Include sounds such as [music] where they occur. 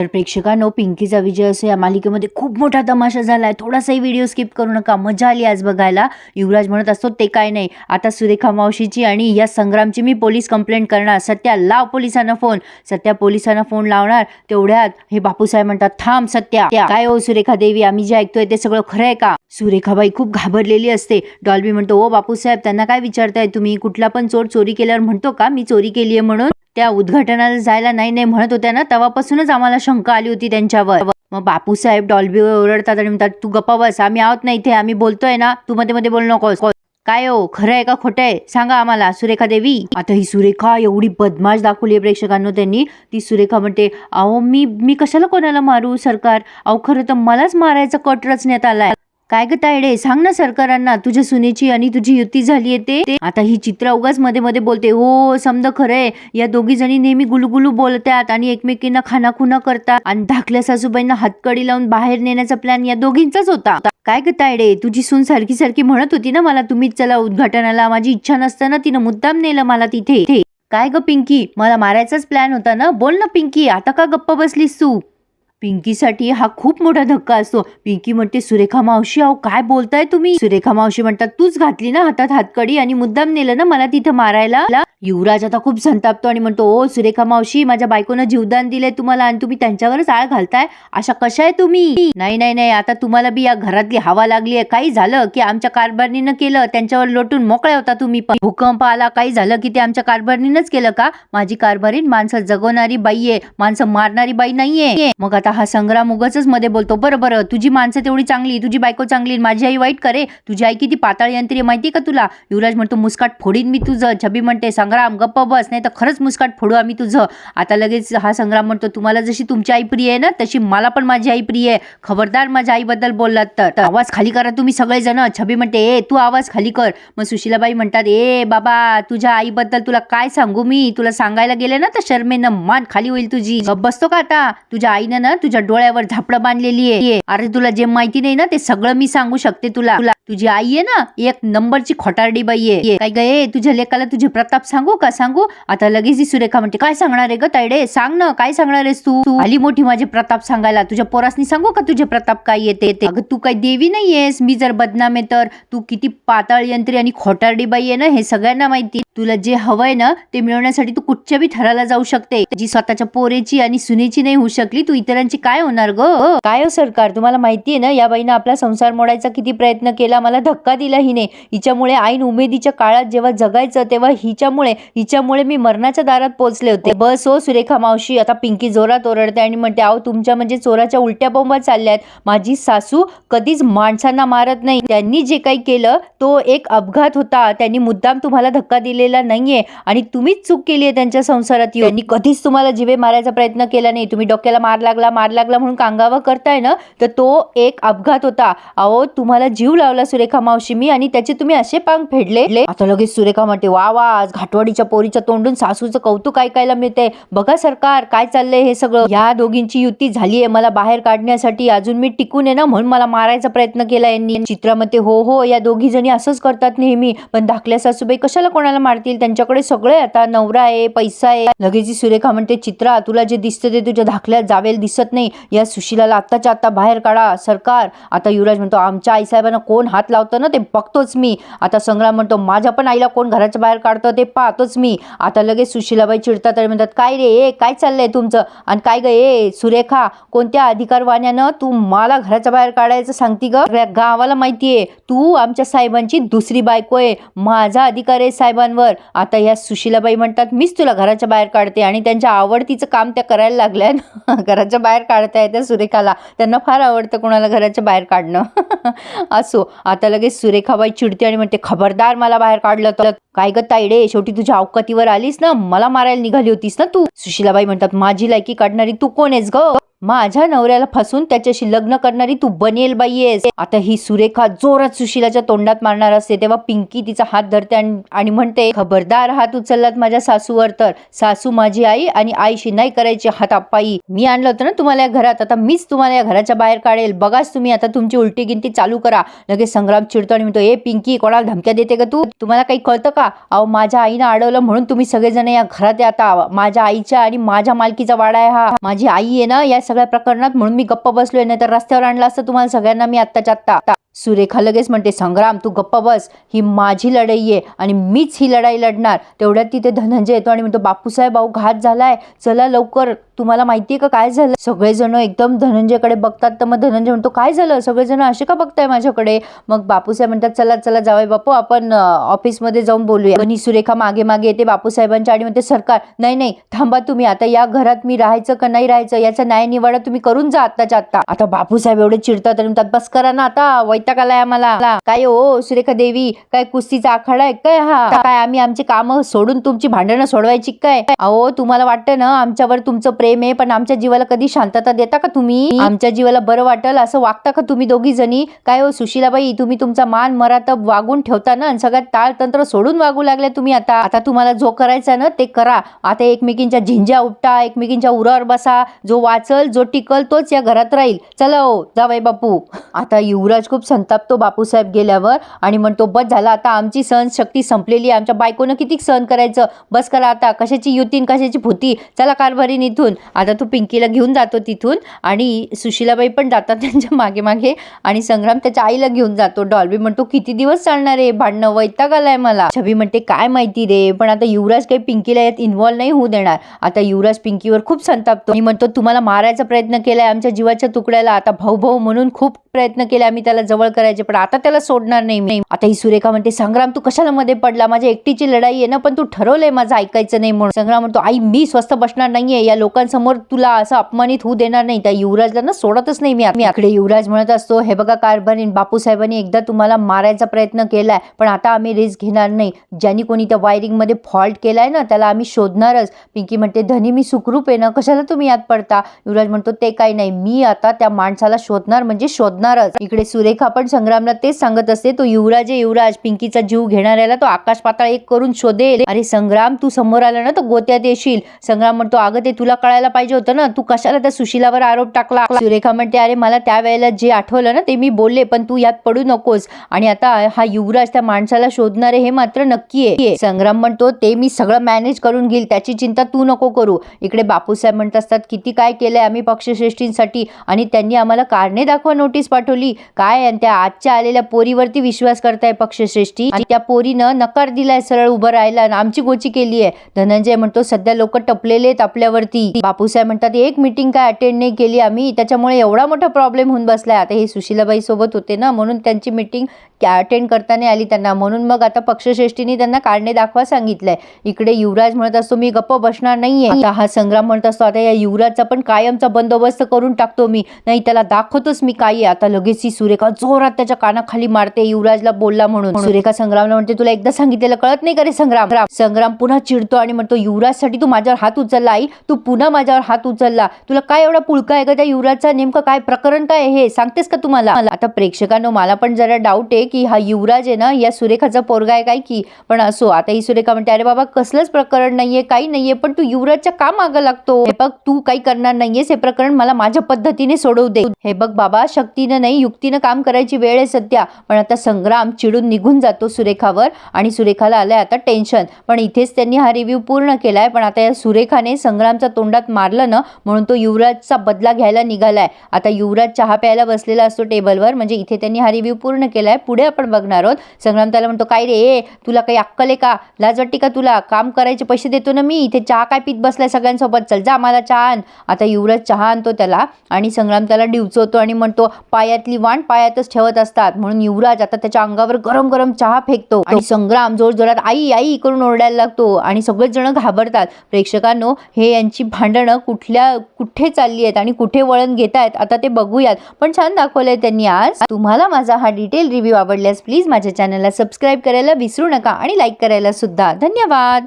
तर प्रेक्षकांनो पिंकीचा विजय असो या मालिकेमध्ये खूप मोठा तमाशा झालाय. थोडासाही व्हिडिओ स्किप करू नका. मजा आली आज बघायला. युवराज म्हणत असतो ते काय नाही. आता सुरेखा मावशीची आणि या संग्रामची मी पोलीस कंप्लेंट करणार. सत्या लाव पोलिसांना फोन सत्या पोलिसांना फोन लावणार. तेवढ्यात हे बापूसाहेब म्हणतात थांब सत्या. काय हो सुरेखा देवी? आम्ही जे ऐकतोय ते सगळं खरं आहे का? सुरेखाबाई खूप घाबरलेली असते. डॉल्बी म्हणतो ओ बापूसाहेब त्यांना काय विचारताय? तुम्ही कुठला पण चोर चोरी केल्यावर म्हणतो का? मी चोरी केली आहे म्हणून. त्या उद्घाटनाला जायला नाही नाही म्हणत होत्या ना तेव्हापासूनच आम्हाला शंका आली होती त्यांच्यावर. मग बापूसाहेब डॉल्बी ओरडतात आणि म्हणतात तू गप्पा बस आम्ही आहोत ना इथे आम्ही बोलतोय ना तू मध्ये मध्ये बोल नको काय हो खरं आहे का खोटं आहे? सांगा आम्हाला सुरेखा देवी. आता ही सुरेखा एवढी बदमाश दाखवली आहे प्रेक्षकांना त्यांनी. ती सुरेखा म्हणते अहो मी मी कशाला कोणाला मारू सरकार? अहो खरं तर मलाच मारायचा कट रचण्यात आलाय. काय ग तायडे? सांग ना सरकारांना तुझ्या सुनेची आणि तुझी युती झाली ते. ते- आता ही चित्रा उगाच मध्ये मध्ये बोलते. हो समद खरंय. या दोघी जणी नेहमी गुलगुलू बोलतात आणि एकमेकींना खानाखुना करतात. आणि धाकल्या सासूबाईंना हातकडी लावून बाहेर नेण्याचा प्लॅन या दोघींचाच होता. काय ग तायडे? तुझी सून सारखी सारखी म्हणत होती ना मला तुम्हीच चला उद्घाटनाला. माझी इच्छा नसताना तिनं मुद्दाम नेलं मला तिथे. काय ग पिंकी? मला मारायचाच प्लॅन होता ना? बोल ना पिंकी आता का गप्प बसलीस तू? पिंकीसाठी हा खूप मोठा धक्का असतो. पिंकी म्हणते सुरेखा मावशी अहो काय बोलताय तुम्ही? सुरेखा मावशी म्हणतात तूच घातली ना हातात हातकडी आणि मुद्दाम नेलं ना मला तिथं मारायला? युवराज आता खूप संतापतो आणि म्हणतो ओ सुरेखा मावशी माझ्या बायकोनं जीवदान दिलंय तुम्हाला आणि तुम्ही त्यांच्यावरच आळ घालताय? अशा कशा आहे तुम्ही? नाही नाही नाही आता तुम्हाला बी या घरातली हवा लागली आहे काही झालं की आमच्या कारभारणीनं केलं त्यांच्यावर लोटून मोकळे होता तुम्ही पण. भूकंप आला काही झालं की ते आमच्या कारभारणीनंच केलं का? माझी कारभारीन माणसं जगवणारी बाई आहे. माणसं मारणारी बाई नाहीये. मग आता हा संग्राम उगाच मध्ये बोलतो. बरं बरं तुझी माणसं तेवढी चांगली तुझी बायको चांगली माझी आई वाईट करे. तुझी आई किती पाताळ यंत्री आहे माहिती का तुला? युवराज म्हणतो मुस्काट फोडीन मी तुझं. छबी म्हणते संग्राम गप्प बस नाही तर खरंच मुस्काट फोडू आम्ही तुझं. आता लगेच हा संग्राम म्हणतो तुम्हाला जशी तुमची आई प्रिय आहे ना तशी मला पण माझी आई प्रिय आहे. खबरदार माझ्या आईबद्दल बोललात तर. तर आवाज खाली करा तुम्ही सगळेजण. छबी म्हणते ए तू आवाज खाली कर. मग सुशीलाबाई म्हणतात ए बाबा तुझ्या आईबद्दल तुला काय सांगू मी? तुला सांगायला गेले ना तर शर्मेनं मान खाली होईल तुझी. गप्प बसतो का आता? तुझ्या आईनं ना तुझ्या डोळ्यावर झापडं बांधलेली आहे. अरे तुला जे माहिती नाही ना ते सगळं मी सांगू शकते तुला. तुला तुझी आई आहे ना एक नंबरची खोटारडी बाई आहे. काय गे तुझ्या लेकाला तुझे प्रताप सांगू का? सांगू? आता लगेच ही सुरेखा म्हणते काय सांगणार आहे ग तायडे? सांग ना काय सांगणार आहेस तू? तू आली मोठी माझे प्रताप सांगायला. तुझ्या पोरासनी सांगू का तुझे प्रताप काय येते ते अगं तू काय देवी नाहीयेस. मी जर बदनाम आहे तर? तू किती पाताळ यंत्री आणि खोटारडी बाई आहे ना हे सगळ्यांना माहिती. तुला जे हवंय ना ते मिळवण्यासाठी तू कुठच्या बी थराला जाऊ शकते. जी स्वतःच्या पोरेची आणि सुनेची नाही होऊ शकली तू इतरांची काय होणार ग? काय हो सरकार? तुम्हाला माहितीये ना या बाईनं आपला संसार मोडायचा किती प्रयत्न केला मला धक्का दिला हिने. हिच्यामुळे आईन उमेदीच्या काळात जेव्हा जगायचं तेव्हा हिच्यामुळे हिच्यामुळे मी मरणाच्या दारात पोहोचले होते. बस हो सुरेखा मावशी आता पिंकी जोरात ओरडते आणि म्हणते अहो तुमच्या म्हणजे चोराच्या उलट्या बोंबा चालल्यात. माझी सासू कधीच माणसांना मारत नाही. त्यांनी जे काही केलं तो एक अपघात होता. त्यांनी मुद्दाम तुम्हाला धक्का दिलेला नाहीये आणि तुम्हीच चूक केली आहे त्यांच्या संसारात येऊन. कधीच तुम्हाला जिवे मारायचा प्रयत्न केला नाही. तुम्ही डोक्याला मार लागला मार लागला म्हणून कांगावा करताय ना तर तो एक अपघात होता. अहो तुम्हाला जीव लावला सुरेखा मावशी मी आणि त्याचे तुम्ही असे पांग फेडले. आता लगेच सुरेखा म्हणते वा वा आज घाटवाडीच्या पोरीच्या तोंडून सासूचं कौतुक ऐकायला मिळते बघा सरकार काय चाललंय हे सगळं? या दोघींची युती झालीये मला बाहेर काढण्यासाठी. अजून मी टिकून आहे ना म्हणून मला मारायचा प्रयत्न केला यांनी. चित्रामध्ये हो हो या दोघी जणी असंच करतात नेहमी. पण धाकल्या सासूबाई कशाला कोणाला मारतील? त्यांच्याकडे सगळे आता नवरा आहे पैसा आहे. लगेच सुरेखा म्हणते चित्रा तुला जे दिसतं ते तुझ्या धाकल्यात जावेल दिसत नाही. या सुशिलाला आत्ताच्या आत्ता बाहेर काढा. सरकार आता युवराज म्हणतो आमच्या आईसाहेबांना कोण हात लावतं ना? ते बघतोच मी. आता संग्राम म्हणतो माझ्या पण आईला कोण घराच्या बाहेर काढतं? ते पाहतोच मी. आता लगेच सुशिलाबाई चिडतात आणि म्हणतात काय रे? ए काय चाललंय तुमचं? आणि काय ग? ए सुरेखा कोणत्या अधिकारवाण्यानं तू मला घराच्या बाहेर काढायचं सांगती ग? गावाला माहितीये तू आमच्या साहेबांची दुसरी बायको आहे. माझा अधिकार आहे साहेबांवर. आता या सुशिलाबाई म्हणतात मीच तुला घराच्या बाहेर काढते आणि त्यांच्या आवडतीचं काम त्या करायला लागल्या [laughs] घराच्या बाहेर बाहेर काढता येतं सुरेखाला. त्यांना फार आवडतं कोणाला घराच्या बाहेर काढणं. [laughs] असो आता लगेच सुरेखाबाई चिडते आणि म्हणते खबरदार मला बाहेर काढलं तर. काय ग तायडे शेवटी तुझ्या अवकातीवर आलीस ना? मला मारायला निघाली होतीस ना तू? सुशिलाबाई म्हणतात माझी लायकी काढणारी तू कोण आहेस ग? माझ्या नवऱ्याला फसून त्याच्याशी लग्न करणारी तू बनेल बाई आहेस आता ही सुरेखा जोरात सुशिलाच्या तोंडात मारणार असते तेव्हा पिंकी तिचा हात धरते आणि- आणि म्हणते खबरदार हात उचललात माझ्या सासूवर तर. सासू माझी आई आणि आईशी नाही करायची हातापायी मी आणलं होतं ना तुम्हाला या घरात आता मीच तुम्हाला या घराच्या बाहेर काढेल. बघाच तुम्ही आता तुमची उलटी गिनती चालू करा. लगेच संग्राम चिडतो आणि म्हणतो ए पिंकी कोणाला धमक्या देते का तू? तुम्हाला काही कळतं का? अहो माझ्या आईनं अडवलं म्हणून तुम्ही सगळेजण या घरात आहे आता. माझ्या आईच्या आणि माझ्या मालकीचा वाडा आहे हा. माझी आई आहे ना या सगळ्या प्रकरणात म्हणून मी गप्प बसलोय नाही तर रस्त्यावर आणला असतं तुम्हाला सगळ्यांना मी आत्ताच्या आत्ता आत्ता. सुरेखा लगेच म्हणते संग्राम तू गप्प बस. ही माझी लढाई आहे आणि मीच ही लढाई लढणार. तेवढ्यात तिथे धनंजय येतो आणि म्हणतो बापूसाहेब भाऊ घात झालाय. चला लवकर. तुम्हाला माहितीये का काय झालं? सगळेजण एकदम धनंजयकडे बघतात. तर मग धनंजय म्हणतो काय झालं? सगळेजण असे का बघताय माझ्याकडे? मग बापूसाहेब म्हणतात चला चला जावय बापू. आपण ऑफिसमध्ये जाऊन बोलूया. पण सुरेखा मागे मागे येते बापूसाहेबांच्या आणि म्हणते सरकार नाही नाही. थांबा तुम्ही. आता या घरात मी राहायचं का नाही राहायचं? याचा न्याय निवाडा तुम्ही करून जा आत्ताच्या आत्ता. आता बापूसाहेब एवढे चिडतात आणि म्हणतात बस करा ना आता. वैताग आलाय आम्हाला काय हो सुरेखा देवी काय कुस्तीचा आखाडा आहे काय हा? काय आम्ही आमची काम सोडून तुमची भांडणं सोडवायची काय? अहो तुम्हाला वाटतं ना आमच्यावर तुमचं प्रेम आहे पण आमच्या जीवाला कधी शांतता देता का तुम्ही? आमच्या जीवाला बरं वाटेल असं वागता का तुम्ही दोघी जणी? काय हो सुशीलाबाई तुम्ही तुमचा मान मरात वागून ठेवता ना आणि सगळ्यात ताळतंत्र सोडून वागू लागले तुम्ही आता? आता तुम्हाला जो करायचा ना ते करा. आता एकमेकींच्या झिंज्या उपटा एकमेकींच्या उरावर बसा. जो वाचल जो टिकल तोच या घरात राहील. चला हो जावई बापू. आता युवराज खूप संतापतो बापूसाहेब गेल्यावर आणि म्हणतो बस झाला आता आमची सहनशक्ती संपलेली आहे. आमच्या बायकोनं किती सहन करायचं? बस करा आता. कशाची युती कशाची भूती? चला कारभारीन इथून आता तू पिंकीला घेऊन जातो तिथून आणि सुशीलाबाई पण जातात [laughs] त्यांच्या मागे मागे आणि संग्राम त्याच्या आईला घेऊन जातो. डॉल्बी म्हणतो किती दिवस चालणार आहे? भांडणं वैताग आलाय मला. छबी म्हणते काय माहिती रे पण आता युवराज काही पिंकीला यात इन्व्हॉल्व नाही होऊ देणार. आता युवराज पिंकीवर खूप संतापतो आणि म्हणतो तुम्हाला मारायचा प्रयत्न केलाय आमच्या जीवाच्या तुकड्याला. आता भाऊ भाऊ म्हणून खूप प्रयत्न केला आम्ही त्याला जवळ करायचे पण आता त्याला सोडणार नाही मी. आता ही सुरेखा म्हणते संग्राम तू कशाला मध्ये पडला? माझ्या एकटीची लढाई आहे ना पण तू ठरवलंय माझं ऐकायचं नाही म्हणून. संग्राम म्हणतो आई मी स्वस्त बसणार नाहीये. या लोकांसमोर तुला असं अपमानित होऊ देणार नाही. त्या युवराजला ना सोडतच नाही मी. मी आकडे युवराज म्हणत असतो हे बघा कारभारीन बापूसाहेबांनी एकदा तुम्हाला मारायचा प्रयत्न केलाय पण आता आम्ही रिस्क घेणार नाही. ज्यांनी कोणी त्या वायरिंगमध्ये फॉल्ट केलाय ना त्याला आम्ही शोधणारच. पिंकी म्हणते धनी मी सुखरूप आहे ना कशाला तुम्ही यात पडता? युवराज म्हणतो ते काही नाही. मी आता त्या माणसाला शोधणार म्हणजे शोधणारच. इकडे सुरेखा पण संग्रामला तेच सांगत असते तो युवराज आहे युवराज. पिंकीचा जीव घेणाऱ्याला तो आकाश पाताळ एक करून शोधेल. अरे संग्राम तू समोर आला ना तर गोत्यात येशील. संग्राम म्हणतो अगं ते तुला कळायला पाहिजे होतं ना. तू कशाला त्या सुशिलावर आरोप टाकला? सुरेखा म्हणते अरे मला त्यावेळेला जे आठवलं ना ते मी बोलले पण तू यात पडू नकोस. आणि आता हा युवराज त्या माणसाला शोधणारे हे मात्र नक्की आहे. संग्राम म्हणतो ते मी सगळं मॅनेज करून घेईल त्याची चिंता तू नको करू. इकडे बापूसाहेब म्हणत असतात किती काय केलंय आम्ही पक्षश्रेष्ठींसाठी आणि त्यांनी आम्हाला कारणे दाखवा नोटीस पाठवली. काय आणि त्या आजच्या आलेल्या पोरीवरती विश्वास करताय पक्षश्रेष्ठी? आणि त्या पोरीनं नकार दिलाय सरळ उभं राहिला आमची गोची केली आहे. धनंजय म्हणतो सध्या लोक टपलेले आहेत आपल्यावरती. बापूसाहेब म्हणतात एक मिटिंग काय अटेंड नाही केली आम्ही. त्याच्यामुळे एवढा मोठा प्रॉब्लेम होऊन बसलाय. आता हे सुशीलाबाई सोबत होते ना म्हणून त्यांची मिटिंग अटेंड करता नाही आली त्यांना. म्हणून मग आता पक्षश्रेष्ठीने त्यांना कारणे दाखवा सांगितलंय. इकडे युवराज म्हणत असतो मी गप्प बसणार नाहीये. आता हा संग्राम म्हणत असतो आता या युवराजचा पण कायमचा बंदोबस्त करून टाकतो मी. नाही त्याला दाखवतोच मी काय आता लगेच ही सुरेखा जोरात त्याच्या कानाखाली मारते युवराजला बोलला म्हणून. सुरेखा संग्रामला म्हणते तुला एकदा सांगितलेलं कळत नाही का रे संग्राम? संग्राम पुन्हा चिडतो आणि म्हणतो युवराजसाठी तू माझ्यावर हात उचलला आई. तू पुन्हा माझ्यावर हात उचलला. तुला काय एवढा पुळका आहे का त्या युवराजचा? नेमकं काय प्रकरण काय हे? सांगतेस का तुम्हाला? आता प्रेक्षकांनो मला पण जरा डाऊट आहे की हा युवराज आहे ना या सुरेखाचा पोरगा आहे काय की? पण असो आता ही सुरेखा म्हणते अरे बाबा कसलंच प्रकरण नाहीये काही नाहीये पण तू युवराजच्या का मागं लागतो? हे बघ तू काही करणार नाहीयेस हे प्रकरण मला माझ्या पद्धतीने सोडवू दे. हे बघ बाबा शक्ती शक्तीनं नाही युक्तीनं काम करायची वेळ आहे सध्या. पण आता संग्राम चिडून निघून जातो सुरेखावर आणि सुरेखाला आलंय आता टेन्शन. पण इथेच त्यांनी हा रिव्ह्यू पूर्ण केला आहे पण आता या सुरेखाने संग्रामच्या तोंडात मारलं ना म्हणून तो युवराजचा बदला घ्यायला निघालाय. आता युवराज चहा प्यायला बसलेला असतो टेबलवर. म्हणजे इथे त्यांनी हा रिव्ह्यू पूर्ण केला आहे पुढे आपण बघणार आहोत. संग्राम त्याला म्हणतो काय रे ए, तुला काही अक्कल आहे का? लाज वाटते का तुला? काम करायचे पैसे देतो ना मी. इथे चहा काय पीत बसलाय सगळ्यांसोबत? चल जा मला चहा आण. आता युवराज चहा आणतो त्याला आणि संग्राम त्याला डिवचवतो आणि म्हणतो पायातली वाण पायातच ठेवत असतात. म्हणून युवराज आता त्याच्या अंगावर गरम गरम चहा फेकतो आणि संग्राम जोर जोरात आई आई करून ओरडायला लागतो आणि सगळेच जण घाबरतात. प्रेक्षकांनो हे यांची भांडणं कुठल्या कुठे चालली आहेत आणि कुठे वळण घेत आहेत आता ते बघूयात. पण छान दाखवलंय त्यांनी आज. तुम्हाला माझा हा डिटेल रिव्ह्यू आवडल्यास प्लीज माझ्या चॅनलला सबस्क्राईब करायला विसरू नका आणि लाईक करायला सुद्धा. धन्यवाद!